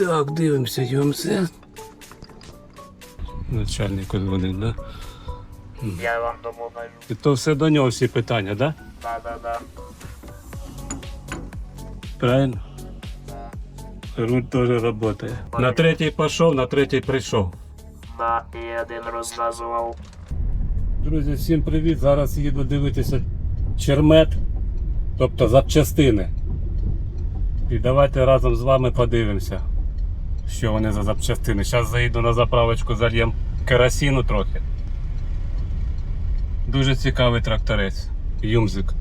Так, дивимося, ЮМС. Начальник дзвонить, да? Я вам допоможу. І то все до нього всі питання, да? Да, да, да. Правильно? Руль теж працює. На третій пішов, на третій прийшов. Да, і один розказував. Друзі, всім привіт! Зараз їду дивитися чермет, тобто запчастини. І давайте разом з вами подивимося, що вони за запчастини. Зараз заїду на заправочку, зальєм керосину трохи. Дуже цікавий тракторець. Юмзик.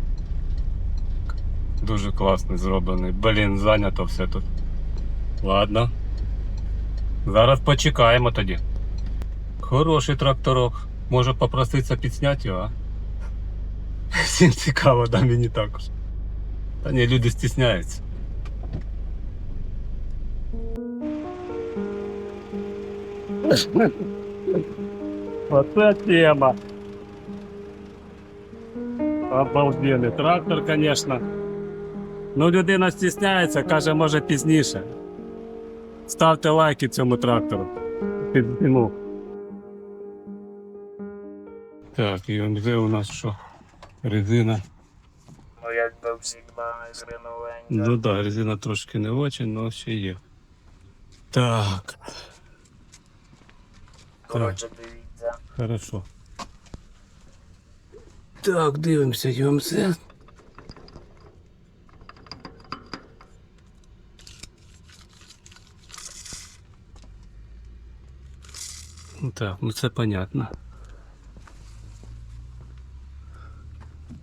Дуже класний зроблений. Блін, зайнято все тут. Ладно. Зараз почекаємо тоді. Хороший тракторок. Може попроситися підсняти його, а? Всім цікаво, да мені також. Та ні, люди стісняються. Оце тема. Обалденний трактор, звісно. Ну, людина стісняється, каже, може пізніше. Ставте лайки цьому трактору. Підзніму. Так, і он де у нас що? Резина. Ну, якби всегда зреновенька. Ну так, да, резина трошки не очень, але ще є. Так, Коротше, дивіться. хорошо. Так, дивимося, ЮМС. Так, ну це понятно.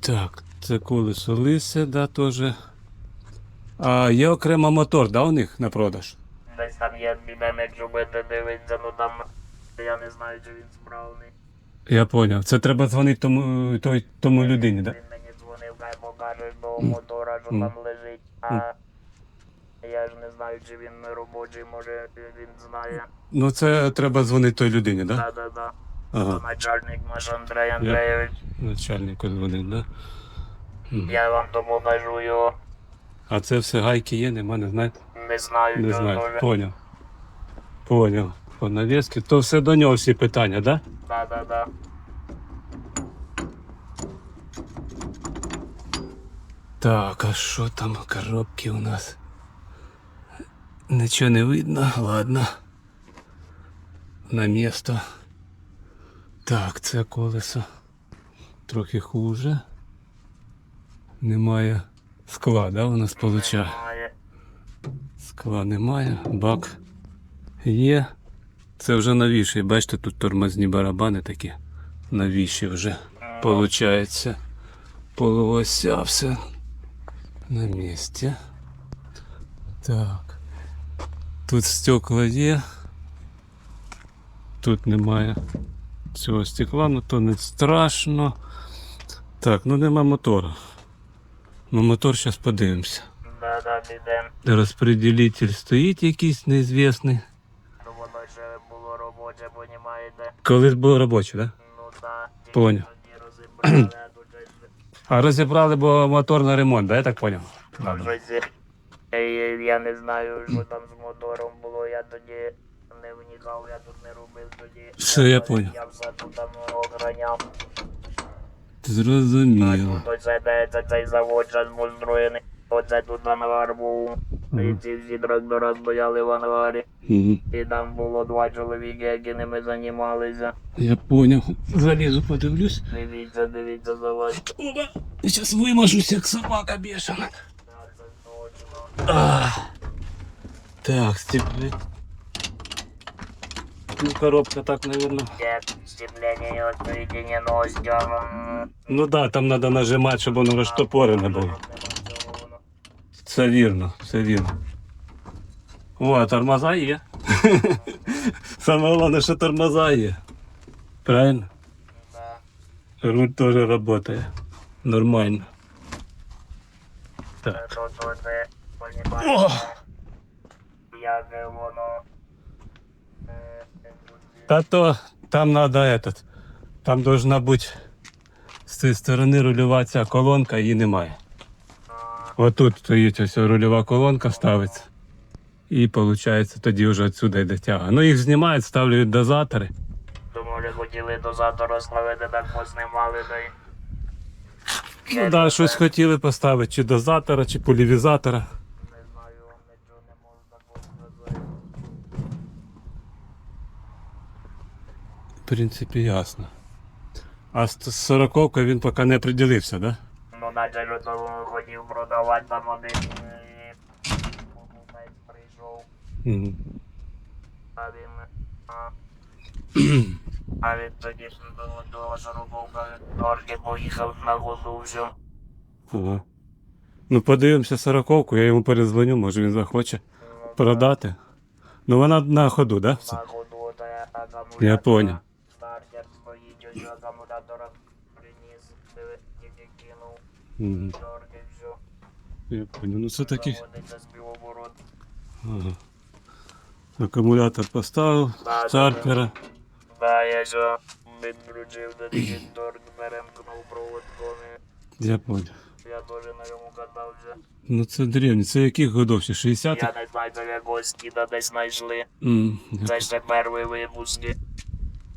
Так, це колесо лисе, да, теж. А є окремо мотор, да, у них на продаж? Десь там є якщо будете дивитися, ну там я не знаю, чи він справний. Я поняв. Це треба дзвонити тому, той, тому людині, да? Він мені дзвонив, хай покаже до мотора, що там лежить. А я ж не знаю, чи він робочий, може він знає. Ну це треба дзвонити той людині, да? Да, да, да. Ага. Начальник наш Андрей Андрійович. Начальнику дзвонить, да? Мгм. Я вам допоможу його. А це все гайки є, нема, не знаєте? Не знаю, Не знаю. Поняв. Поняв. По навіски. То все до нього всі питання, да? Да, да, да. Так, а що там коробки у нас? Нічого не видно, ладно. На місто. Так, це колесо. Трохи хуже. Немає скла, да, у нас? Немає. Скла немає, бак є. Це вже новіший. Бачите, тут тормозні барабани такі. Новіші вже. Получається. Полуося все на місці. Так. Тут стекла є. Тут немає цього стекла, ну то не страшно. Так, ну нема мотора. Ну мотор зараз подивимося. Да, да. Розпределитель стоїть якийсь неізвісний. Робоче, понімаєте? Колись було робоче, так? Да? Ну тільки Поняв. А розібрали, бо мотор на ремонт, да, я так поняв? Ну, Я не знаю, що там з мотором було, я тоді не вникав, я тут не робив тоді. Все, я поняв. Я все тут там охороняв. Зрозуміло. Оце, цей завод зараз построєний. Оце тут ангар був. І ці всі трактора стояли в ангарі. Мгм. І там було два чоловіки, які ними займалися. Я поняв. Залізу, подивлюсь. Дивіться, дивіться за вас. Опа! Зараз вимажусь, як собака бешена. Це точно. А. Так, степли. Ну, коробка так, наверное. Як степлення і соединено з тягом. Ну да, там треба нажимати, щоб воно розтопорене було. Це вірно, це вірно. О, а тормоза є. Саме головне, що тормоза є. Правильно? Руль теж працює. Нормально. Так. О! е, воно. е, Та то там треба этот. Там должна бути з цієї сторони рульова колонка, її немає. Отут стоїть ось рульова колонка ставиться. І виходить, тоді вже відсюди йде тяга. Ну їх знімають, ставлять дозатори. Вже хотіли дозатор розставити, так познімали. Ну да, щось хотіли поставити, чи дозатора, чи полівізатора. Не знаю, нічого не можу такого сказати. В принципі, ясно. А з 40 він поки не приділився, да? Ну, ж то хотів продавати там один покупець прийшов, а він. А, він тоді ж до того торги поїхав на году вже. Ага. Ну, подивимося сороковку, я йому перезвоню, може він захоче продати. Ну вона на ходу, да? На году та акумулятор. Я понял. Все. Я понял. Ну це такі. Ага. Акумулятор поставив, Да, стартера. Да, я же відкрутив до тільки торг, перемкнув проводками. Я понял. Я теж на ньому катався. Ну це древні. Це яких годов ще? 60-х? Я не знаю, це якогось кіда десь знайшли. М, Це ще перші випуски.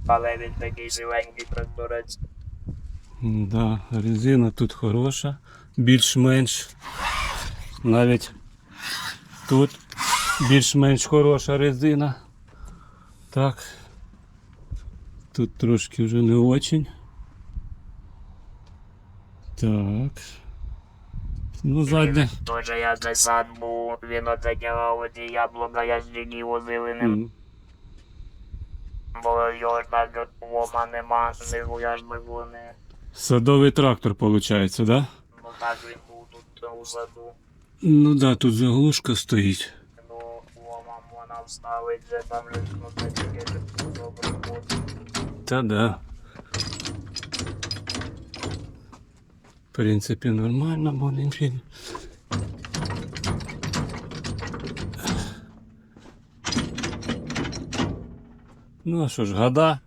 Але він такий живенький тракторець. Да, резина тут хороша, більш-менш. Навіть тут більш-менш хороша резина. Так. Тут трошки вже не очень. Так. Ну, задня. Тоже я за сад був, він оце тягав оці яблука, я ж тільки возили ним. Бо його ж так вома нема, ніхуя ж не. Садовий трактор, виходить, да? Ну так він був тут у. Ну да, тут заглушка стоїть. Ну, вома вона вставить, вже там тільки ж добре. Та да. В принципі, нормально более Ну, а що ж, года,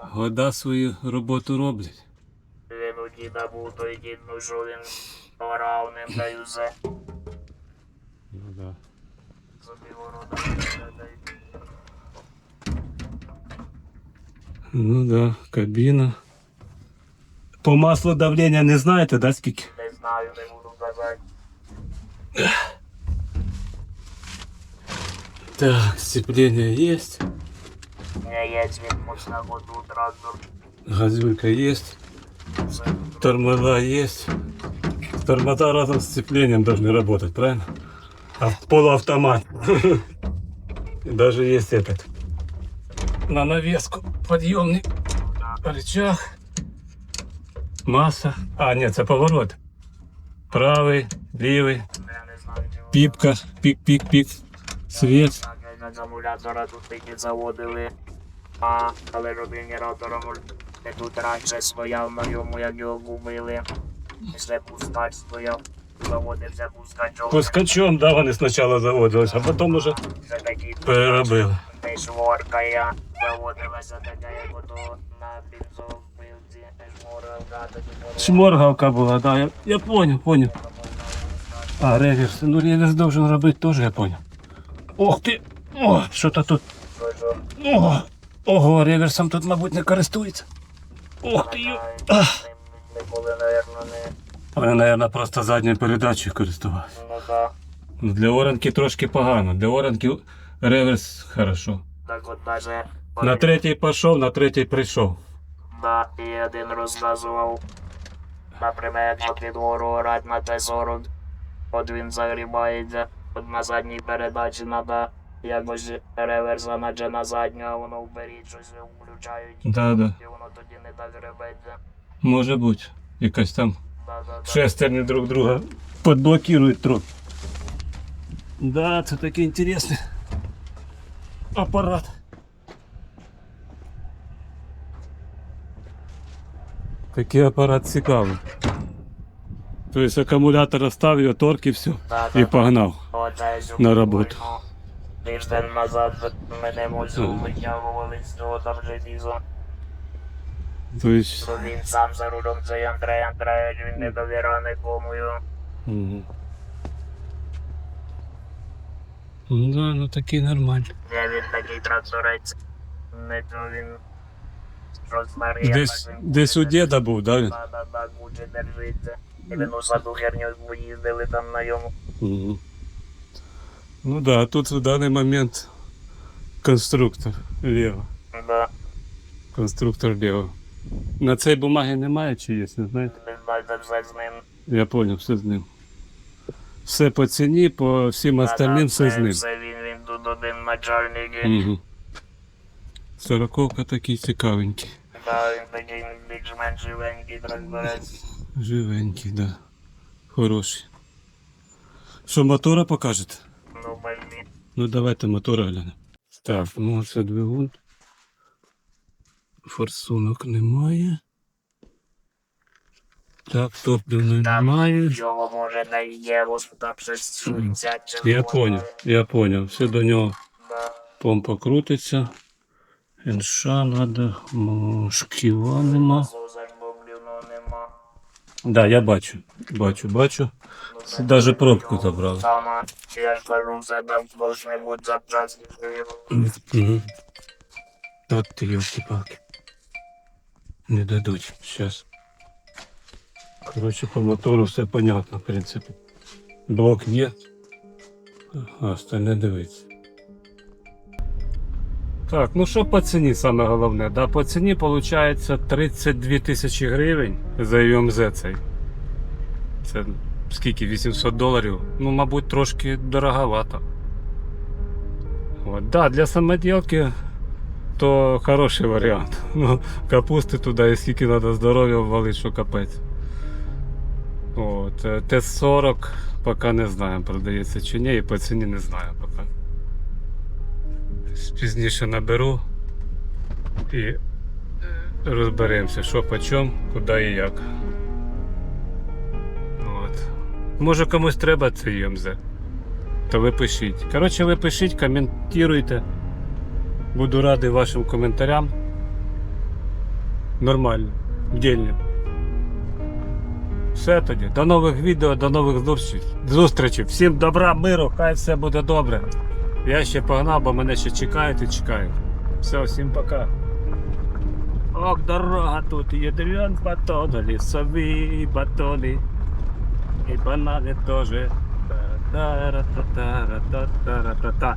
года свою роботу роблять. Він у діда був той дід, ну що він орав ним та й усе. Ну да. Собі ворота та й Ну да, кабіна. По маслу давлення не знаєте, да, скільки? не знаю, не буду казати. Так, сцепление есть, Не є він хоч на году трактор. газюлька есть Все. Тормоза есть. Тормоза разом с сцеплением должны работать, правильно? А полуавтомат. Даже есть этот. На навеску подъемник. Рычаг. Масса. А, нет, это поворот. Правый, левый. Я не знаю, чи воно. Пипка. Пик-пик-пик. Свет. Так, як акумулятора тут тільки заводили. А, але ж генератором не тут раніше стояв на йому, як його купили. Ще пускач стояв. Заводився пускачом. Пускачом, да, вони спочатку заводились, а потім уже Це такий переробили. Я заводилася така, як ото на бензопилці. Шворка, тоді. Шморгалка була, да, я, я понял, понял. А, реверс. Ну, реверс должен робити теж, я понял. Ох ти! О, що-то тут. Що, що? О, ого, реверсом тут, мабуть, не користується. Ох ти! ю-. Вони, мабуть, просто задньою передачею користувалися. Ну так. Ну, для оранки трошки погано. Для оранки реверс хорошо. Так от даже. На третій пішов, на третій прийшов. Да, і один розказував. Наприклад, якщо під гору орать на Т-40, от він загрібається, от на задній передачі треба якось реверса наче на задню, а воно вперед щось включають. Да, да. І воно тоді не так гребеться. Може бути. Якась там Да, да, да. шестерні друг друга подблокирують трохи. Да, це такий інтересний апарат. Такий апарат цікавий. Тобто акумулятор ставив, його торк і все. Да, І погнав. Ж На роботу. Тиждень назад мене мусив витягували з цього там желізо. Тобто, Що він сам за рулем цей Андрей Андреєвич, він не довіряє нікому. його. Мгм. Ну да, ну такий нормальний. Я він такий тракторець. Не то він розмар'є. Десь, десь у діда був, да? Да, да, да, буде держиться. І він у саду херню поїздили там на йому. Мгм. Ну да, тут в даний момент конструктор Лево. Да, Конструктор Лево. На цій бумагі немає чи є, не знаєте? все з ним. Я понял, все з ним. Все по ціні, по всім остальним все з ним. Це він, він тут один начальник. Угу. Сороковка такий цікавенький. Да, він такий більш-менш живенький тракторець. Живенький, да. Хороший. Що, мотора покажете? Ну, блін. Ну давайте мотора глянемо. Так, ну це двигун. Форсунок немає. Так, топливної Там немає. Його може на щось 60 чи Я понял, я понял. Все до нього Да. помпа крутиться. Інша надо, шківа нема. Да, я бачу. Бачу, бачу. Даже пробку забрали. Угу. Так ти елки-палки. Не дадуть. Сейчас. Короче, по мотору все понятно, в принципі. Блок є. А остальне дивиться. Так, ну що по ціні саме головне? Да, по ціні виходить 32 тисячі гривень за UMZ цей. Це скільки? 800 доларів. Ну, мабуть, трошки дороговато. От, да, для самоділки то хороший варіант. Ну, капусти туди і скільки треба здоров'я ввалити, що капець. От, е, Т-40 поки не знаю, продається чи ні, і по ціні не знаю поки. Пізніше наберу і розберемося, що по чому, куди і як. От. Може комусь треба цей ЄМЗ то ви пишіть. Коротше, ви пишіть, коментуйте. Буду радий вашим коментарям. Нормально, дільно. Все тоді. До нових відео, до нових зустрічей. Всім добра, миру, хай все буде добре. Я ще погнав, бо мене ще чекають і чекають. Все, всім пока. Ох, дорога тут, ядрен батон, лісові батони. І банани теж. Та-ра-та-та-ра-та-та-ра-та-та.